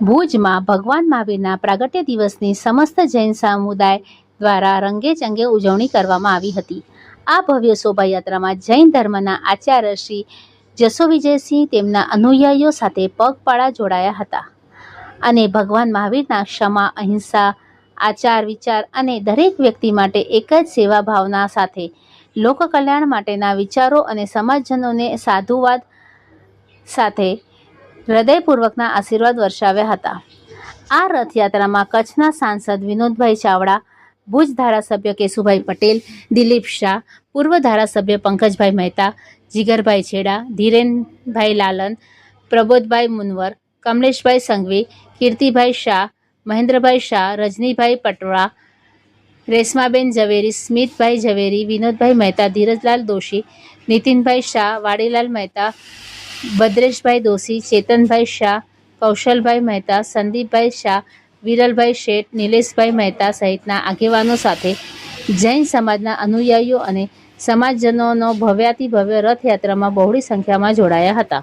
ભુજમાં ભગવાન મહાવીરના પ્રાગટ્ય દિવસની સમસ્ત જૈન સમુદાય દ્વારા રંગેચંગે ઉજવણી કરવામાં આવી હતી. આ ભવ્ય શોભાયાત્રામાં જૈન ધર્મના આચાર્ય શ્રી જસો વિજયસિંહ તેમના અનુયાયીઓ સાથે પગપાળા જોડાયા હતા. અને ભગવાન મહાવીરના ક્ષમા, અહિંસા, આચાર વિચાર અને દરેક વ્યક્તિ માટે એક જ સેવા ભાવના સાથે લોક કલ્યાણ માટેના વિચારો અને સમાજજનોને સાધુવાદ સાથે હૃદયપૂર્વકના આશીર્વાદ વર્ષાવ્યા હતા. આ રથયાત્રામાં કચ્છના સાંસદ વિનોદભાઈ ચાવડા, ભુજ ધારાસભ્ય કેશુભાઈ પટેલ, દિલીપ શાહ, પૂર્વ ધારાસભ્ય પંકજભાઈ મહેતા, જીગરભાઈ છેડા, ધીરેનભાઈ લાલન, પ્રબોધભાઈ મુનવર, કમલેશભાઈ સંઘવી, કીર્તિભાઈ શાહ, મહેન્દ્રભાઈ શાહ, રજનીભાઈ પટોળા, રેશમાબેન ઝવેરી, સ્મિતભાઈ ઝવેરી, વિનોદભાઈ મહેતા, ધીરજલાલ દોશી, નીતિનભાઈ શાહ, વાડીલાલ મહેતા ભદ્રેશભાઈ દોશી, ચેતનભાઈ શાહ, કૌશલભાઈ મહેતા, સંદીપભાઈ શાહ, વિરલભાઈ શેઠ, નિલેશભાઈ મહેતા સહિતના આગેવાનો સાથે જૈન સમાજના અનુયાયીઓ અને સમાજજનોનો ભવ્યાતિ ભવ્ય રથયાત્રામાં બહોળી સંખ્યામાં જોડાયા હતા.